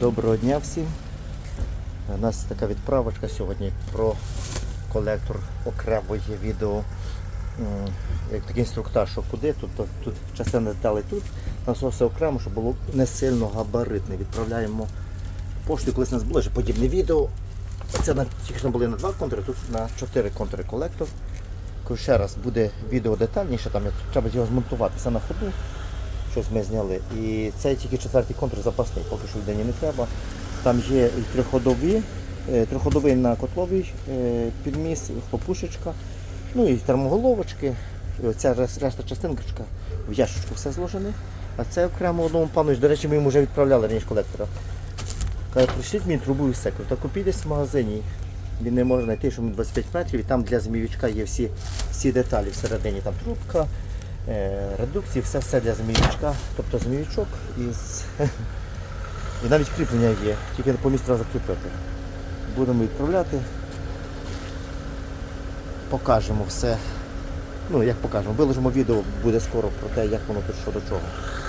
Доброго дня всім. У нас така відправочка сьогодні про колектор окремо є відео. Як такий інструктаж, що куди, тут, тут, частина деталей тут, насоси окремо, щоб було не сильно габаритне. Відправляємо поштою, колись у нас було вже подібне відео. Це на, тільки були на два контури, тут на чотири контури колектор. Ще раз буде відео детальніше, там треба його змонтувати все на ходу. Щось ми зняли. І цей тільки четвертий контур запасний, поки що людині не треба. Там є і трьохходові, е, на котловий е, підміс, хлопушечка, ну і термоголовочки. І оця решта частиночка в ящичку все зложене. А це окремо одному пану, до речі, ми йому вже відправляли раніше колектора. Каже, прийшліть мені трубу і секу. Так купіть десь в магазині. Він не може знайти, що йому 25 метрів, і там для змійовичка є всі, всі деталі всередині. Там трубка, редукції, все все для зміючка. Тобто зміючок із. І навіть кріплення є, тільки по місту треба закріпити. Будемо відправляти. Покажемо все. Ну, як покажемо. Виложимо відео, буде скоро про те, як воно тут що до чого.